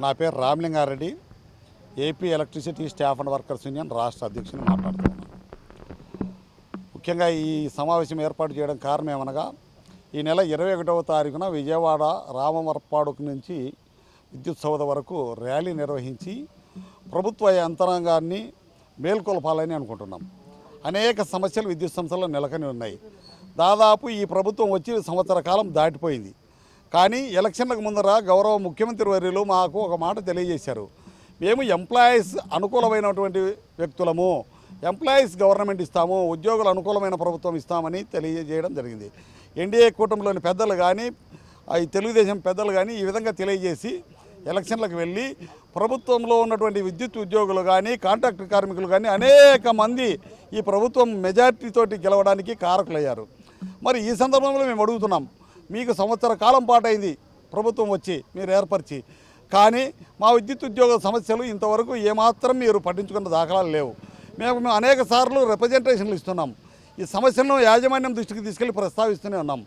నా పేరు Ramalinga Reddy AP electricity staff and workers union రాష్ట్ర అధ్యక్షుని మాట్లాడుతున్నాను ముఖ్యంగా ఈ సమావేశం ఏర్పాటు చేయడం కారణం ఏమనగా ఈ నెల ఇరవై ఒకటవ తారీఖున విజయవాడ రామవరపాడుకు నుంచి విద్యుత్ సౌధ వరకు ర్యాలీ నిర్వహించి ప్రభుత్వ యంత్రాంగాన్ని మేల్కొల్పాలని అనుకుంటున్నాం. అనేక సమస్యలు విద్యుత్ సంస్థల్లో నెలకొని ఉన్నాయి. దాదాపు ఈ ప్రభుత్వం వచ్చి సంవత్సర కాలం దాటిపోయింది. కానీ ఎలక్షన్లకు ముందర గౌరవ ముఖ్యమంత్రి వర్యులు మాకు ఒక మాట తెలియజేశారు. మేము ఎంప్లాయీస్ అనుకూలమైనటువంటి వ్యక్తులము. ఎంప్లాయీస్ గవర్నమెంట్ ఇస్తాము ఉద్యోగులు అనుకూలమైన ప్రభుత్వం ఇస్తామని తెలియజేయడం జరిగింది. ఎన్డీఏ కూటమిలోని పెద్దలు కానీ ఈ తెలుగుదేశం పెద్దలు కానీ ఈ విధంగా తెలియజేసి ఎలక్షన్లకు వెళ్ళి ప్రభుత్వంలో ఉన్నటువంటి విద్యుత్ ఉద్యోగులు కానీ కాంట్రాక్ట్ కార్మికులు కానీ అనేక మంది ఈ ప్రభుత్వం మెజార్టీతోటి గెలవడానికి కారకులయ్యారు. మరి ఈ సందర్భంలో మేము అడుగుతున్నాం మీకు సంవత్సర కాలం పాటైంది. ప్రభుత్వం వచ్చి మీరు ఏర్పరిచి. కానీ మా విద్యుత్ ఉద్యోగ సమస్యలు ఇంతవరకు ఏమాత్రం మీరు పట్టించుకున్న దాఖలాలు లేవు. మేము మేము అనేక సార్లు రిప్రజెంటేషన్లు ఇస్తున్నాం. ఈ సమస్యలను యాజమాన్యం దృష్టికి తీసుకెళ్ళి ప్రస్తావిస్తూనే ఉన్నాం.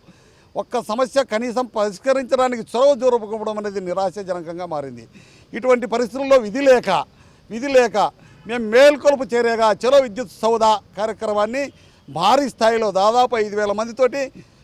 ఒక్క సమస్య కనీసం పరిష్కరించడానికి చొరవ జరపకపోవడం అనేది నిరాశాజనకంగా మారింది. ఇటువంటి పరిస్థితుల్లో విధి లేక విధి లేక మేము మేల్కొలుపు చేరేగా చలో విద్యుత్ సౌద కార్యక్రమాన్ని భారీ స్థాయిలో దాదాపు ఐదు వేల మందితోటి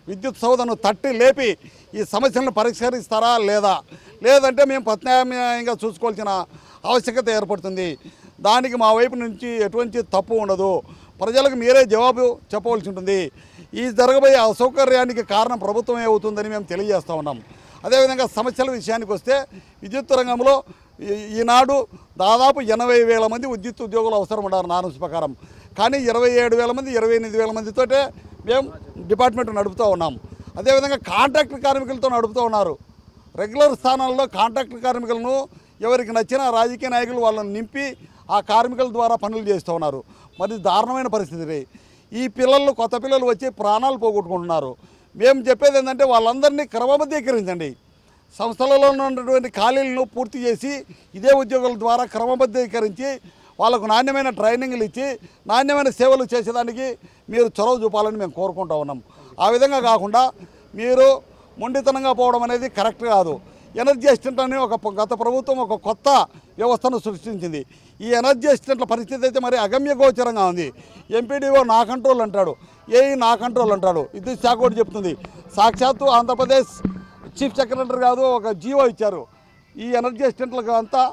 విద్యుత్ సౌదను తట్టి లేపి ఈ సమస్యలను పరిష్కరిస్తారా లేదా? లేదంటే మేము ప్రత్యామ్నాయంగా చూసుకోవాల్సిన ఆవశ్యకత ఏర్పడుతుంది. దానికి మా వైపు నుంచి ఎటువంటి తప్పు ఉండదు. ప్రజలకు మీరే జవాబు చెప్పవలసి ఉంటుంది. ఈ జరగబోయే అసౌకర్యానికి కారణం ప్రభుత్వమే అవుతుందని మేము తెలియజేస్తూ ఉన్నాం. అదేవిధంగా సమస్యల విషయానికి వస్తే విద్యుత్ రంగంలో ఈ- ఈనాడు దాదాపు ఎనభై వేల మంది విద్యుత్ ఉద్యోగులు అవసరం ఉన్నారు నార్మ్స్ ప్రకారం. కానీ ఇరవై ఏడు వేల మంది ఇరవై ఎనిమిది వేల మందితోటే మేము డిపార్ట్మెంట్ నడుపుతూ ఉన్నాం అదేవిధంగా కాంట్రాక్ట్ కార్మికులతో నడుపుతూ ఉన్నారు. రెగ్యులర్ స్థానాల్లో కాంట్రాక్ట్ కార్మికులను ఎవరికి నచ్చిన రాజకీయ నాయకులు వాళ్ళని నింపి ఆ కార్మికుల ద్వారా పనులు చేస్తూ ఉన్నారు. మరి దారుణమైన పరిస్థితి. ఈ పిల్లలు కొత్త పిల్లలు వచ్చి ప్రాణాలు పోగొట్టుకుంటున్నారు. మేము చెప్పేది ఏంటంటే వాళ్ళందరినీ క్రమబద్ధీకరించండి. సంస్థలలో ఉన్నటువంటి ఖాళీలను పూర్తి చేసి ఇదే ఉద్యోగుల ద్వారా క్రమబద్ధీకరించి వాళ్ళకు నాణ్యమైన ట్రైనింగ్లు ఇచ్చి నాణ్యమైన సేవలు చేసేదానికి మీరు చొరవ చూపాలని మేము కోరుకుంటా ఉన్నాం. ఆ విధంగా కాకుండా మీరు మొండితనంగా పోవడం అనేది కరెక్ట్ కాదు. ఎనర్జీ అసిస్టెంట్ అని ఒక గత ప్రభుత్వం ఒక కొత్త వ్యవస్థను సృష్టించింది. ఈ ఎనర్జీ అసిస్టెంట్ల పరిస్థితి అయితే మరి అగమ్య గోచరంగా ఉంది. ఎంపీడీఓ నా కంట్రోల్ అంటాడు. ఏఈ నా కంట్రోల్ అంటాడు. విద్యుత్ శాఖ కూడా చెప్తుంది. సాక్షాత్తు ఆంధ్రప్రదేశ్ చీఫ్ సెక్రటరీ కాదు ఒక జీవో ఇచ్చారు. ఈ ఎనర్జీ అసిస్టెంట్లకు అంతా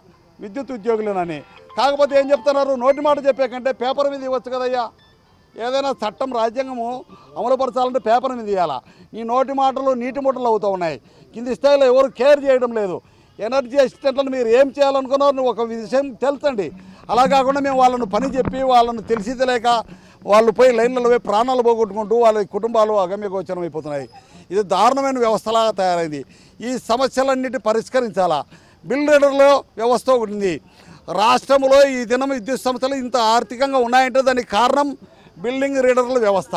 విద్యుత్ ఉద్యోగులేనని. కాకపోతే ఏం చెప్తున్నారు? నోటి మాట చెప్పే కంటే పేపర్ మీద ఇవ్వచ్చు కదయ్యా. ఏదైనా చట్టం రాజ్యాంగము అమలుపరచాలంటే పేపర్ మీద ఇవ్వాలా ఈ నోటి మాటలు నీటి మూటలు అవుతూ ఉన్నాయి. కింది స్థాయిలో ఎవరు కేర్ చేయడం లేదు. ఎనర్జీ అసిస్టెంట్లను మీరు ఏం చేయాలనుకున్నారో? నువ్వు ఒక విషయం తెలుసండి. అలా కాకుండా మేము వాళ్ళను పని చెప్పి వాళ్ళను తెలిసి తెలియక వాళ్ళు పోయి లైన్లలో పోయి ప్రాణాలు పోగొట్టుకుంటూ వాళ్ళ కుటుంబాలు అగమ్యగోచరం అయిపోతున్నాయి. ఇది దారుణమైన వ్యవస్థలాగా తయారైంది. ఈ సమస్యలన్నిటి పరిష్కరించాలా? బిల్ రీడర్లో వ్యవస్థ ఒకటి ఉంది. రాష్ట్రంలో ఈ దినం విద్యుత్ సంస్థలు ఇంత ఆర్థికంగా ఉన్నాయంటే దానికి కారణం బిల్డింగ్ రీడర్ల వ్యవస్థ.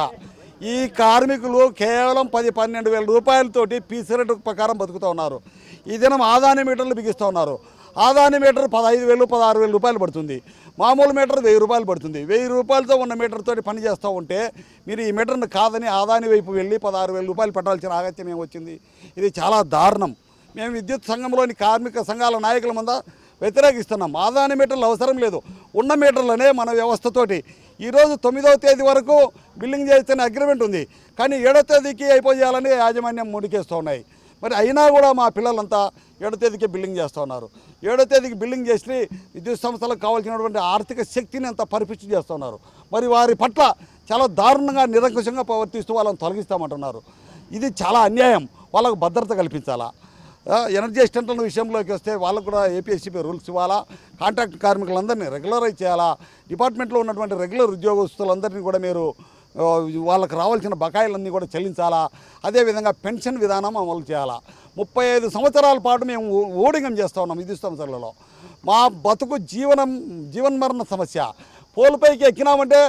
ఈ కార్మికులు కేవలం పది పన్నెండు వేల రూపాయలతోటి పీసీ రేటు ప్రకారం బతుకుతూ ఉన్నారు. ఈ దినం ఆదాని మీటర్లు బిగిస్తూ ఉన్నారు. ఆదాని మీటర్ పదహైదు వేలు పదహారు వేలు రూపాయలు పడుతుంది. మామూలు మీటర్ వెయ్యి రూపాయలు పడుతుంది. వెయ్యి రూపాయలతో ఉన్న మీటర్తో పని చేస్తూ ఉంటే మీరు ఈ మీటర్ను కాదని ఆదాని వైపు వెళ్ళి పదహారు వేల రూపాయలు పెట్టాల్సిన ఆగత్యం ఏమొచ్చింది? ఇది చాలా దారుణం. మేము విద్యుత్ సంఘంలోని కార్మిక సంఘాల నాయకుల ముందా వ్యతిరేకిస్తున్నాం. ఆదాని మీటర్లు అవసరం లేదు. ఉన్న మీటర్లనే మన వ్యవస్థతోటి. ఈరోజు తొమ్మిదవ తేదీ వరకు బిల్లింగ్ చేస్తేనే అగ్రిమెంట్ ఉంది. కానీ ఏడో తేదీకి అయిపోయాలని యాజమాన్యం ముడికేస్తూ ఉన్నాయి. మరి అయినా కూడా మా పిల్లలంతా ఏడో తేదీకి బిల్లింగ్ చేస్తూ ఉన్నారు. ఏడో తేదీకి బిల్లింగ్ చేసి విద్యుత్ సంస్థలకు కావాల్సినటువంటి ఆర్థిక శక్తిని అంత పరిపుష్టి చేస్తున్నారు మరి వారి పట్ల చాలా దారుణంగా నిరంకుశంగా ప్రవర్తిస్తూ వాళ్ళని తొలగిస్తామంటున్నారు. ఇది చాలా అన్యాయం. వాళ్ళకు భద్రత కల్పించాలా? ఎనర్జీ అసిస్టెంట్ల విషయంలోకి వస్తే వాళ్ళకు కూడా ఏపీఎస్సీపీ రూల్స్ ఇవ్వాలా? కాంట్రాక్ట్ కార్మికులందరినీ రెగ్యులరైజ్ చేయాలా? డిపార్ట్మెంట్లో ఉన్నటువంటి రెగ్యులర్ ఉద్యోగస్తులందరినీ కూడా మీరు వాళ్ళకు వాళ్ళకి రావాల్సిన బకాయిలన్నీ కూడా చెల్లించాలా? అదేవిధంగా పెన్షన్ విధానం అమలు చేయాలా? ముప్పై ఐదు సంవత్సరాల పాటు మేము ఓడింగం చేస్తూ ఉన్నాం విద్యుత్ సంస్థలలో. మా బతుకు జీవనం జీవన్మరణ సమస్య. పోల్పైకి ఎక్కినామంటే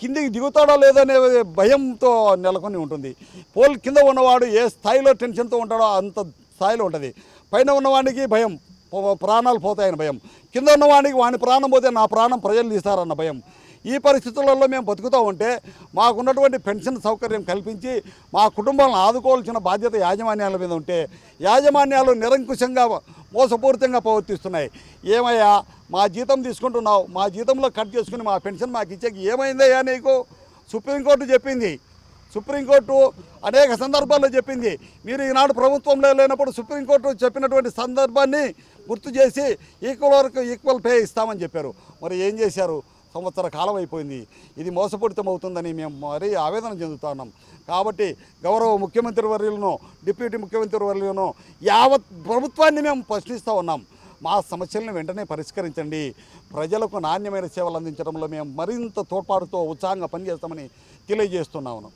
కిందికి దిగుతాడో లేదో అనే భయంతో నెలకొని ఉంటుంది. పోల్ కింద ఉన్నవాడు ఏ స్థాయిలో టెన్షన్తో ఉంటాడో అంత స్థాయిలో ఉంటుంది. పైన ఉన్నవాడికి భయం పో- ప్రాణాలు పోతాయని భయం. కింద ఉన్నవాడికి వాని ప్రాణం పోతే నా ప్రాణం ప్రజలు తీస్తారన్న భయం. ఈ పరిస్థితులలో మేము బతుకుతూ ఉంటే మాకున్నటువంటి పెన్షన్ సౌకర్యం కల్పించి మా కుటుంబాలను ఆదుకోవాల్సిన బాధ్యత యాజమాన్యాల మీద ఉంటే యాజమాన్యాలు నిరంకుశంగా మోసపూరితంగా ప్రవర్తిస్తున్నాయి. ఏమయ్యా మా జీతం తీసుకుంటున్నావు మా జీతంలో కట్ చేసుకుని మా పెన్షన్ మాకు ఇచ్చేకి ఏమైందయ్యా నీకు? సుప్రీంకోర్టు చెప్పింది. సుప్రీంకోర్టు అనేక సందర్భాల్లో చెప్పింది. మీరు ఈనాడు ప్రభుత్వంలో లేనప్పుడు సుప్రీంకోర్టు చెప్పినటువంటి సందర్భాన్ని గుర్తు చేసి ఈక్వల్ వరకు ఈక్వల్ పే ఇస్తామని చెప్పారు. మరి ఏం చేశారు? సంవత్సర కాలం అయిపోయింది. ఇది మోసపూరితం అవుతుందని మేము మరీ ఆవేదన చెందుతున్నాం కాబట్టి గౌరవ ముఖ్యమంత్రి వర్యులను డిప్యూటీ ముఖ్యమంత్రి వర్యులను యావత్ ప్రభుత్వాన్ని మేము ప్రశ్నిస్తూ ఉన్నాం. మా సమస్యలను వెంటనే పరిష్కరించండి. ప్రజలకు నాణ్యమైన సేవలు అందించడంలో మేము మరింత తోడ్పాటుతో ఉత్సాహంగా పనిచేస్తామని తెలియజేస్తున్నాము